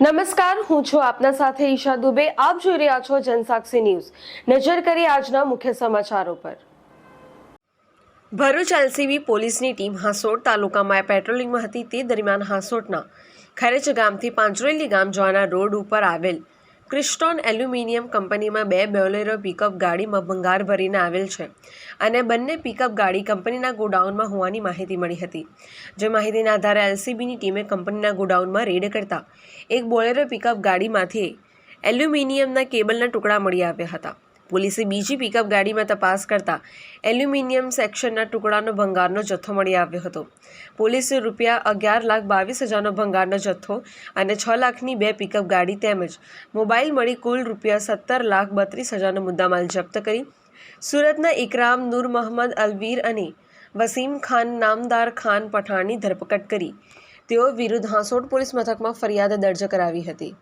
નમસ્કાર, હું છું આપના સાથે ઈશા દુબે. આપ જોઈ રહ્યા છો જનસાક્ષી ન્યૂઝ. નજર કરી આજના મુખ્ય સમાચારો પર. ભરૂચ એલસીબી પોલીસની ટીમ હાંસોટ તાલુકામાં પેટ્રોલિંગમાં હતી. તે દરમિયાન હાંસોટના ખરેચ ગામથી પાંચરેલી ગામ જવાના રોડ ઉપર આવેલ ક્રિસ્ટોન એલ્યુમિનિયમ કંપનીમાં બે બોલેરો પિકઅપ ગાડીમાં ભંગાર ભરીને આવેલ છે અને બંને પિકઅપ ગાડી કંપનીના ગોડાઉનમાં હોવાની માહિતી મળી હતી. જે માહિતીના આધારે એલસીબીની ટીમે કંપનીના ગોડાઉનમાં રેડ કરતા એક બોલેરો પિકઅપ ગાડીમાંથી એલ્યુમિનિયમના કેબલના ટુકડા મળી આવ્યા હતા. પોલીસે બીજી પિકઅપ ગાડીમાં તપાસ કરતા એલ્યુમિનિયમ સેક્શનના ટુકડાનો ભંગારનો જથ્થો મળી આવ્યો હતો. પોલીસે રૂપિયા અગિયાર લાખ બાવીસ હજારનો ભંગારનો જથ્થો અને છ લાખની બે પિકઅપ ગાડી તેમજ મોબાઈલ મળી કુલ રૂપિયા સત્તર લાખ બત્રીસ હજારનો મુદ્દામાલ જપ્ત કરી. સુરતના ઇકરામ નૂર મહમદ અલવીર અને વસીમ ખાન નામદાર ખાન પઠાણની ધરપકડ કરી. તેઓ વિરુદ્ધ હાંસોડ પોલીસ મથકમાં ફરિયાદ દર્જ કરાવી હતી.